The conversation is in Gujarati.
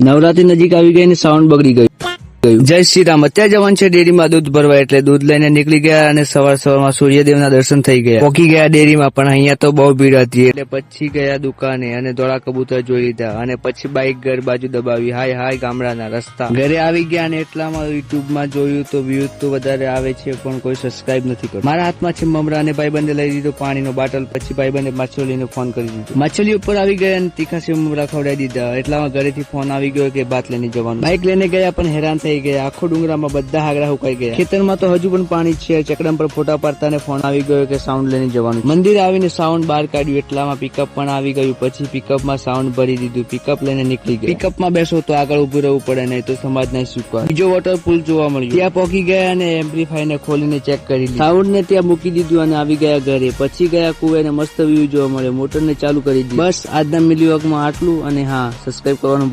નવરાત્રી નજીક આવી ગઈ ને સાઉન્ડ બગડી ગયું. જય શ્રી રામ. અત્યારે જવાનું છે ડેરીમાં દૂધ ભરવા એટલે દૂધ લઈને નીકળી ગયા અને સવાર સવારમાં સૂર્યદેવના દર્શન થઈ ગયા. પોકી ગયા ડેરીમાં, પણ અહીંયા તો બહુ ભીડ હતી. એટલે પછી ગયા દુકાને અને ધોળા કબૂતર જોઈ લીધા અને પછી બાઇક ઘર બાજુ દબાવી. હાય હાય, ગામડાના રસ્તા. ઘરે આવી ગયા અને એટલામાં યુટ્યુબમાં જોયું તો વ્યૂઝ તો વધારે આવે છે, પણ કોઈ સબસ્ક્રાઇબ નથી કરતું. મારા હાથમાં છે મમરા અને ભાઈબંધે લઈ લીધો પાણીનો બાટલ. પછી ભાઈબંધે માછલીને ફોન કરી દીધો. માછલી ઉપર આવી ગયા અને તીખા સેવ મમરા ખવડાવી દીધા. એટલામાં ઘરેથી ફોન આવી ગયો કે બાત લઈને જવાનું. બાઇક લઈને ગયા પણ હેરાન થઈ ગયા? આખો ડુંગરામાં બધા હાગરા હુકાઈ ગયા. ખેતરમાં તો હજુ પણ પાણી છે. ચકડમ પર ફોટા પાડતા ને ફોન આવી ગયો કે સાઉન્ડ લઈને જવાનું મંદિર આવીને સાઉન્ડ બહાર કાઢ્યું. એટલામાં પિકઅપ પણ આવી ગયું. પછી પિકઅપમાં સાઉન્ડ ભરી દીધું. પિકઅપ લઈને નીકળી ગયું. પિકઅપમાં બેસો તો આગળ ઉભું રહેવું પડે, નહીં તો સમાજ ના સ્વીકાર બીજો વોટરપૂલ જોવા મળ્યો. ત્યાં પહોંચી ગયા અને એમ્પ્લીફાઈ ને ખોલીને ચેક કરી સાઉન્ડ ને ત્યાં મૂકી દીધું અને આવી ગયા ઘરે. પછી ગયા કુવે ને મસ્ત વ્યૂ જોવા મળ્યો. મોટર ને ચાલુ કરી દીધું. બસ આજના મિલી માં આટલું. અને હા સબસ્ક્રાઇબ કરવાનું